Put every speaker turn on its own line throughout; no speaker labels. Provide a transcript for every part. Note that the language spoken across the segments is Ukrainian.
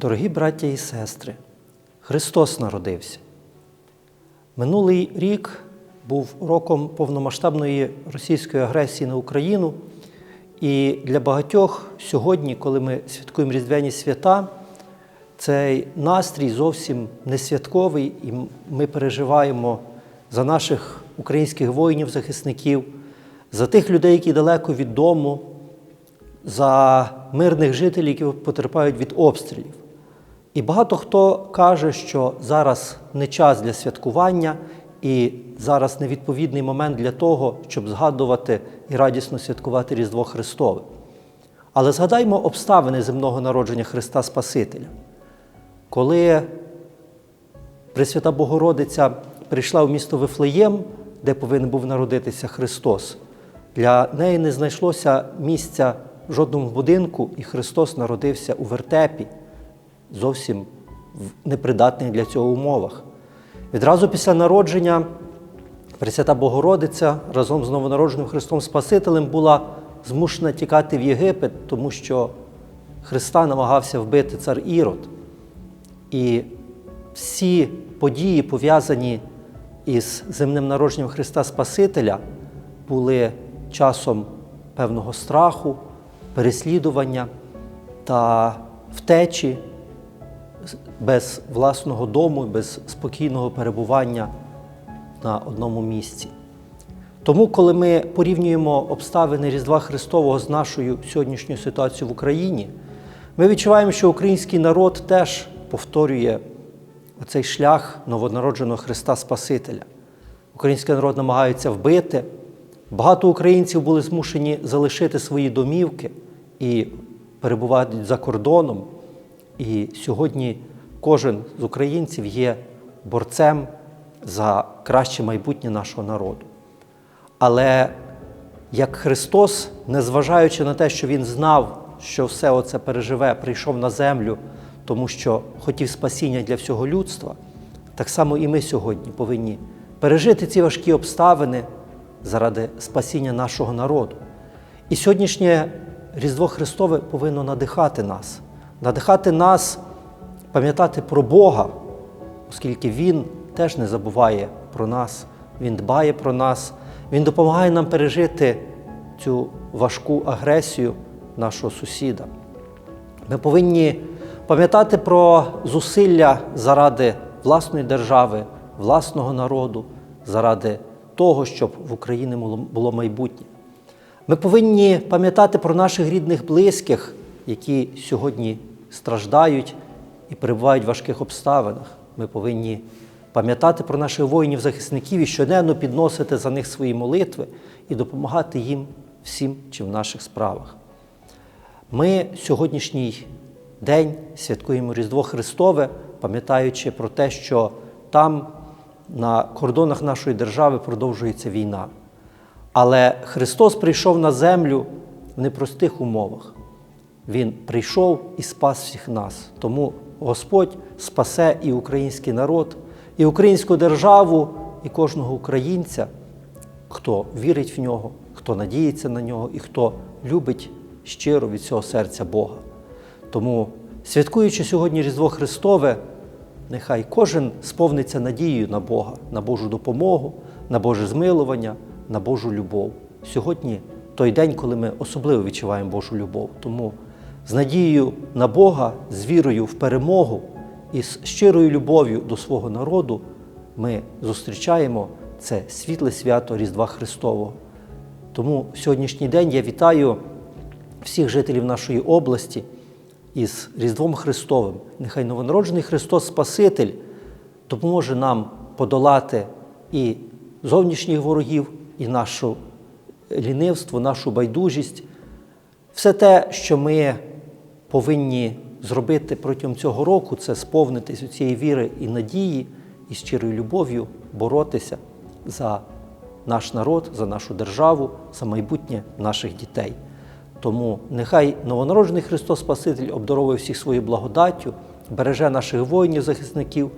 Дорогі браття і сестри, Христос народився. Минулий рік був роком повномасштабної російської агресії на Україну. І для багатьох сьогодні, коли ми святкуємо Різдвяні свята, цей настрій зовсім не святковий, і ми переживаємо за наших українських воїнів-захисників, за тих людей, які далеко від дому, за мирних жителів, які потерпають від обстрілів. І багато хто каже, що зараз не час для святкування, і зараз невідповідний момент для того, щоб згадувати і радісно святкувати Різдво Христове. Але згадаймо обставини земного народження Христа Спасителя. Коли Пресвята Богородиця прийшла в місто Вифлеєм, де повинен був народитися Христос, для неї не знайшлося місця в жодному будинку, і Христос народився у вертепі, зовсім в непридатних для цього умовах. Відразу після народження Пресвята Богородиця разом з новонародженим Христом Спасителем була змушена тікати в Єгипет, тому що Христа намагався вбити цар Ірод. І всі події, пов'язані із земним народженням Христа Спасителя, були часом певного страху, переслідування та втечі без власного дому, без спокійного перебування на одному місці. Тому, коли ми порівнюємо обставини Різдва Христового з нашою сьогоднішньою ситуацією в Україні, ми відчуваємо, що український народ теж повторює оцей шлях новонародженого Христа Спасителя. Український народ намагається вбити. Багато українців були змушені залишити свої домівки і перебувати за кордоном. І сьогодні кожен з українців є борцем за краще майбутнє нашого народу. Але як Христос, незважаючи на те, що Він знав, що все оце переживе, прийшов на землю, тому що хотів спасіння для всього людства, так само і ми сьогодні повинні пережити ці важкі обставини заради спасіння нашого народу. І сьогоднішнє Різдво Христове повинно надихати нас, надихати нас пам'ятати про Бога, оскільки Він теж не забуває про нас, Він дбає про нас, Він допомагає нам пережити цю важку агресію нашого сусіда. Ми повинні пам'ятати про зусилля заради власної держави, власного народу, заради того, щоб в Україні було майбутнє. Ми повинні пам'ятати про наших рідних близьких, які сьогодні страждають і перебувають в важких обставинах. Ми повинні пам'ятати про наших воїнів-захисників і щоденно підносити за них свої молитви і допомагати їм всім чи в наших справах. Ми сьогоднішній день святкуємо Різдво Христове, пам'ятаючи про те, що там, на кордонах нашої держави, продовжується війна. Але Христос прийшов на землю в непростих умовах. Він прийшов і спас всіх нас. Тому Господь спасе і український народ, і українську державу, і кожного українця, хто вірить в нього, хто надіється на нього і хто любить щиро від цього серця Бога. Тому, святкуючи сьогодні Різдво Христове, нехай кожен сповниться надією на Бога, на Божу допомогу, на Боже змилування, на Божу любов. Сьогодні той день, коли ми особливо відчуваємо Божу любов. Тому з надією на Бога, з вірою в перемогу і з щирою любов'ю до свого народу ми зустрічаємо це світле свято Різдва Христового. Тому в сьогоднішній день я вітаю всіх жителів нашої області із Різдвом Христовим. Нехай новонароджений Христос Спаситель допоможе нам подолати і зовнішніх ворогів, і нашу лінивство, нашу байдужість, все те, що ми повинні зробити протягом цього року, це сповнитись у цієї віри і надії, і щирою любов'ю боротися за наш народ, за нашу державу, за майбутнє наших дітей. Тому нехай новонароджений Христос Спаситель обдаровує всіх своєю благодаттю, береже наших воїнів, захисників,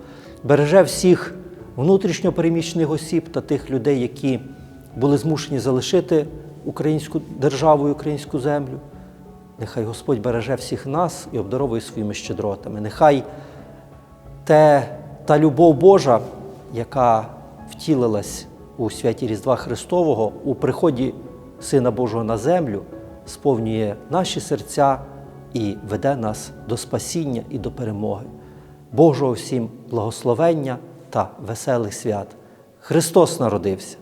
береже всіх внутрішньо переміщених осіб та тих людей, які були змушені залишити українську державу і українську землю Нехай Господь береже всіх нас і обдаровує своїми щедротами. Нехай те, та любов Божа, яка втілилась у святі Різдва Христового, у приході Сина Божого на землю, сповнює наші серця і веде нас до спасіння і до перемоги. Божого всім благословення та веселих свят. Христос народився!